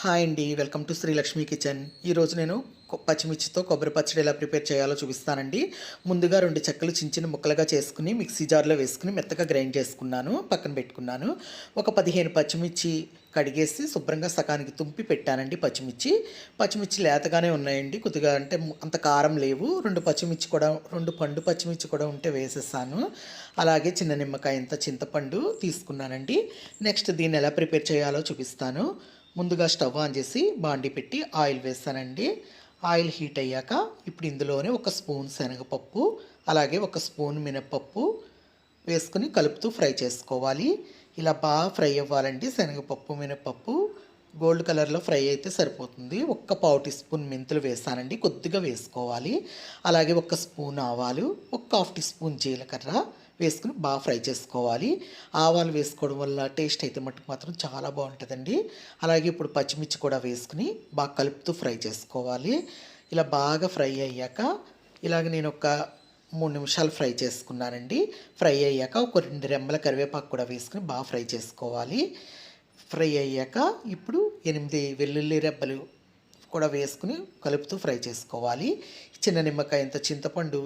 Hi అండి welcome to Srilakshmi kitchen. ఈరోజు నేను పచ్చిమిర్చితో కొబ్బరి పచ్చడి ఎలా ప్రిపేర్ చేయాలో చూపిస్తానండి. ముందుగా రెండు చెక్కలు చిన్న చిన్న ముక్కలుగా చేసుకుని మిక్సీ జార్లో వేసుకుని మెత్తగా గ్రైండ్ చేసుకున్నాను పక్కన పెట్టుకున్నాను. ఒక పదిహేను పచ్చిమిర్చి కడిగేసి శుభ్రంగా సకానికి తుంపి పెట్టానండి పచ్చిమిర్చి. పచ్చిమిర్చి లేతగానే ఉన్నాయండి కొద్దిగా అంటే అంత కారం లేవు. రెండు పచ్చిమిర్చి కూడా రెండు పండు పచ్చిమిర్చి కూడా ఉంటే వేసేసాను. అలాగే చిన్న నిమ్మకాయ ఇంత చింతపండు తీసుకున్నానండి. నెక్స్ట్ దీన్ని ఎలా ప్రిపేర్ చేయాలో చూపిస్తాను. ముందుగా స్టవ్ ఆన్ చేసి బాండి పెట్టి ఆయిల్ వేస్తానండి. ఆయిల్ హీట్ అయ్యాక ఇప్పుడు ఇందులోనే ఒక స్పూన్ శనగపప్పు అలాగే ఒక స్పూన్ మినపప్పు వేసుకుని కలుపుతూ ఫ్రై చేసుకోవాలి. ఇలా బాగా ఫ్రై అవ్వాలండి శనగపప్పు మినపప్పు గోల్డ్ కలర్లో ఫ్రై అయితే సరిపోతుంది. ఒక్క పావు టీ స్పూన్ మెంతులు వేస్తానండి కొద్దిగా వేసుకోవాలి. అలాగే ఒక స్పూన్ ఆవాలు ఒక హాఫ్ టీ స్పూన్ జీలకర్ర వేసుకుని బాగా ఫ్రై చేసుకోవాలి. ఆవాలు వేసుకోవడం వల్ల టేస్ట్ అయితే మటుకు మాత్రం చాలా బాగుంటుందండి. అలాగే ఇప్పుడు పచ్చిమిర్చి కూడా వేసుకుని బాగా కలుపుతూ ఫ్రై చేసుకోవాలి. ఇలా బాగా ఫ్రై అయ్యాక ఇలాగ నేను ఒక మూడు నిమిషాలు ఫ్రై చేసుకున్నానండి. ఫ్రై అయ్యాక ఒక రెండు రెమ్మల కరివేపాకు కూడా వేసుకుని బాగా ఫ్రై చేసుకోవాలి. ఫ్రై అయ్యాక ఇప్పుడు ఎనిమిది వెల్లుల్లి రెబ్బలు కూడా వేసుకుని కలుపుతూ ఫ్రై చేసుకోవాలి. చిన్న నిమ్మకాయ ఇంత చింతపండు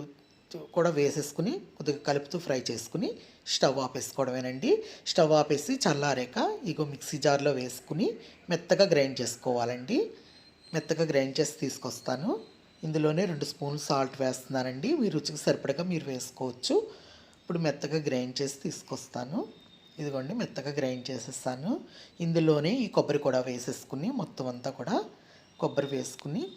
కూడా వేసేసుకుని కొద్దిగా కలుపుతూ ఫ్రై చేసుకుని స్టవ్ ఆపేసుకోవడమేనండి. స్టవ్ ఆపేసి చల్లారాక ఇగో మిక్సీ జార్లో వేసుకుని మెత్తగా గ్రైండ్ చేసుకోవాలండి. మెత్తగా గ్రైండ్ చేసి తీసుకొస్తాను. ఇందులోనే రెండు స్పూన్లు సాల్ట్ వేస్తున్నానండి. మీ రుచికి సరిపడగా మీరు వేసుకోవచ్చు. ఇప్పుడు మెత్తగా గ్రైండ్ చేసి తీసుకొస్తాను. ఇదిగోండి మెత్తగా గ్రైండ్ చేసేస్తాను ఇందులోనే ఈ కొబ్బరి కూడా వేసేసుకుని మొత్తం అంతా కూడా కొబ్బరి వేసుకుని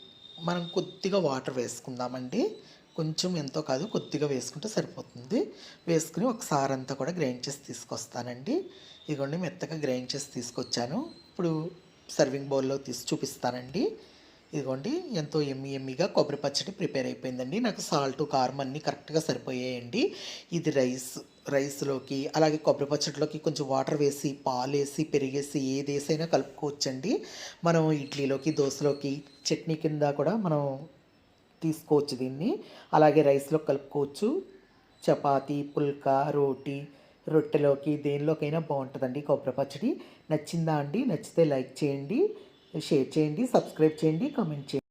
మనం కొద్దిగా వాటర్ వేసుకుందామండి. కొంచెం ఎంతో కాదు కొద్దిగా వేసుకుంటే సరిపోతుంది. వేసుకుని ఒకసారి అంతా కూడా గ్రైండ్ చేసి తీసుకొస్తానండి. ఇదిగోండి మెత్తగా గ్రైండ్ చేసి తీసుకొచ్చాను. ఇప్పుడు సర్వింగ్ బౌల్లో తీసి చూపిస్తానండి. ఇదిగోండి ఎంతో ఎమ్మి ఎమ్మిగా కొబ్బరి పచ్చడి ప్రిపేర్ అయిపోయిందండి. నాకు సాల్ట్ కారం అన్నీ కరెక్ట్గా సరిపోయాయండి. ఇది రైస్ రైస్లోకి అలాగే కొబ్బరి పచ్చడిలోకి కొంచెం వాటర్ వేసి పాలు వేసి పెరిగేసి ఏది వేసైనా కలుపుకోవచ్చండి. మనం ఇడ్లీలోకి దోశలోకి చట్నీ కింద కూడా మనం తీసుకోవచ్చు దీన్ని. అలాగే రైస్లో కలుపుకోవచ్చు. చపాతీ పుల్కా రోటీ రొట్టెలోకి దేనిలోకైనా బాగుంటుందండి కొబ్బరి పచ్చడి. నచ్చిందా అండి? నచ్చితే లైక్ చేయండి షేర్ చేయండి సబ్స్క్రైబ్ చేయండి కామెంట్ చేయండి.